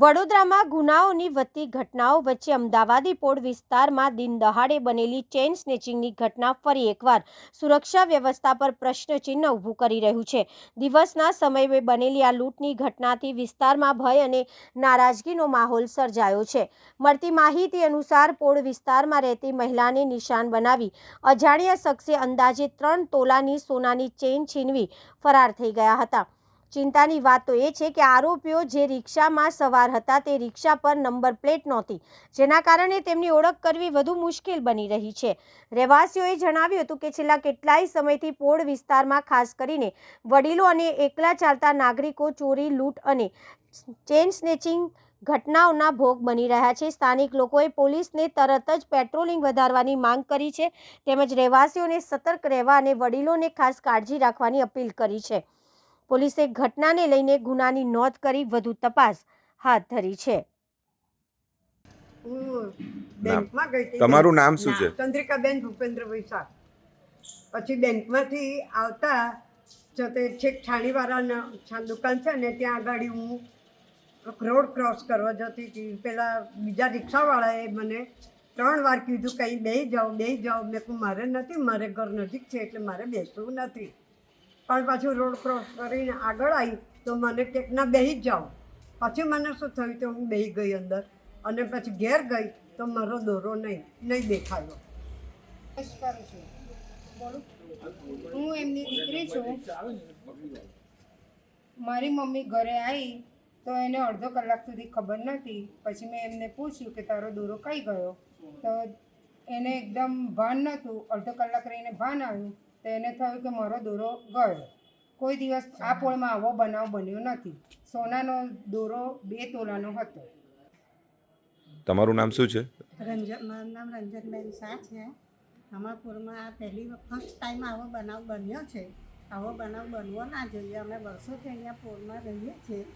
વડોદરામાં ગુનાઓની વધતી ઘટનાઓ વચ્ચે અમદાવાદી પોળ વિસ્તારમાં દિન દહાડે બનેલી ચેઇન સ્નેચિંગની ઘટના ફરી એકવાર સુરક્ષા વ્યવસ્થા પર પ્રશ્નચિહ્ન ઊભું કરી રહ્યું છે. દિવસના સમયે બનેલી આ લૂંટની ઘટનાથી વિસ્તારમાં ભય અને નારાજગીનો માહોલ સર્જાયો છે. મળતી માહિતી અનુસાર પોળ વિસ્તારમાં રહેતી મહિલાને નિશાન બનાવી અજાણ્યા શખ્સે અંદાજે ત્રણ તોલાની સોનાની ચેઇન છીનવી ફરાર થઈ ગયા હતા. ચિંતાની વાત તો એ છે કે આરોપીઓ જે રિક્ષામાં સવાર હતા તે રિક્ષા પર નંબર પ્લેટ નહોતી, જેના કારણે તેમની ઓળખ કરવી વધુ મુશ્કેલ બની રહી છે. રહેવાસીઓએ જણાવ્યું હતું કે છેલ્લા કેટલાય સમયથી પોળ વિસ્તારમાં ખાસ કરીને વડીલો અને એકલા ચાલતા નાગરિકો ચોરી, લૂંટ અને ચેન સ્નેચિંગ ઘટનાઓના ભોગ બની રહ્યા છે. સ્થાનિક લોકોએ પોલીસને તરત જ પેટ્રોલિંગ વધારવાની માંગ કરી છે, તેમજ રહેવાસીઓને સતર્ક રહેવા અને વડીલોને ખાસ કાળજી રાખવાની અપીલ કરી છે. પોલીસે ઘટનાને લઈને ગુનાની નોંધ કરી વધુ તપાસ હાથ ધરી છે. હું બેંકમાં ગઈ હતી. તમારું નામ શું છે? ચંદ્રિકાબેન ભૂપેન્દ્રભાઈ શાહ પછી બેંકમાંથી આવતા જો તે છેક છાણીવાળા છા દુકાન છે ને ત્યાં આગળ હું રોડ ક્રોસ કરવા જતી હતી. પેલા બીજા રિક્ષાવાળાએ મને ત્રણ વાર કીધું કંઈ બે જાઓ બે જાઓ. મેં કહું મારે નથી મારે ઘર નજીક છે એટલે મારે બેસવું નથી. પણ પાછું રોડ ક્રોસ કરીને આગળ આવી, તો મને કંઈક ના બેસી જ જાઓ. પછી મને શું થયું તો હું બેહી ગઈ અંદર અને પછી ઘેર ગઈ તો મારો દોરો નહીં નહીં દેખાયો. હું એમની દીકરી છું. મારી મમ્મી ઘરે આવી તો એને અડધો કલાક સુધી ખબર નથી પછી મેં એમને પૂછ્યું કે તારો દોરો કઈ ગયો? તો એને એકદમ ભાન નહોતું. અડધો કલાક રહીને ભાન આવ્યું. તો એને થયું કે મારો દોરો ગયો કોઈ દિવસ આ પોળમાં આવો બનાવ બન્યો નથી. સોનાનો દોરો બે તોલાનો હતો. તમારું નામ શું છે? રંજન મારું નામ રંજનબેન શાહ છે. અમારપુરમાં આ પહેલી ફર્સ્ટ ટાઈમ આવો બનાવ બન્યો છે. આવો બનાવ બનવો ના જોઈએ. અમે વર્ષોથી અહીંયા પોળમાં રહીએ છીએ.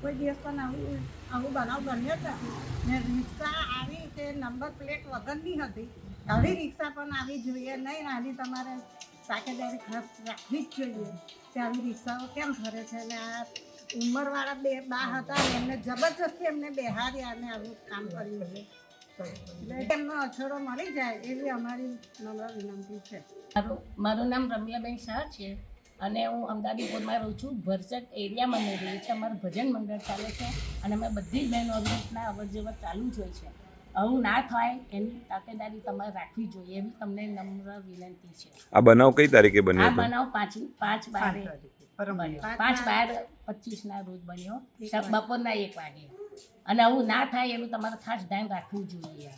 કોઈ દિવસ પણ આવું આવું બનાવ બન્યો જ નથી. ને રિક્ષા આવી તે નંબર પ્લેટ વગરની હતી. આવી રિક્ષા પણ આવી જોઈએ. નહીં આની તમારે તાકેદારી ખાસ રાખવી જ જોઈએ. કે આવી રિક્ષાઓ કેમ ફરે છે? અને આ ઉંમરવાળા બે બા હતા એમને જબરજસ્તી એમને બેહાર્યા અને આવું કામ કર્યું છે. એટલે એમનો અછોડો મળી જાય એવી અમારી નમ્ર વિનંતી છે. મારું મારું નામ રમ્યાબેન શાહ છે અને હું અમદાવાદીપુરમાં રહું છું. ભરચક એરિયામાં મેં રહીએ છીએ અમારું ભજન મંડળ ચાલે છે અને અમે બધી જ બહેનો અવરજવર અવર ચાલુ જ હોય છે. આવું ના થાય એની તકેદારી તમારે રાખવી જોઈએ એવી તમને નમ્ર વિનંતી છે. આ બનાવ કઈ તારીખે બન્યો આ બનાવ પાંચ પાંચ બાર પાંચ બાર પચીસના રોજ બન્યો. બપોરના એક વાગે. અને આવું ના થાય એનું તમારે ખાસ ધ્યાન રાખવું જોઈએ.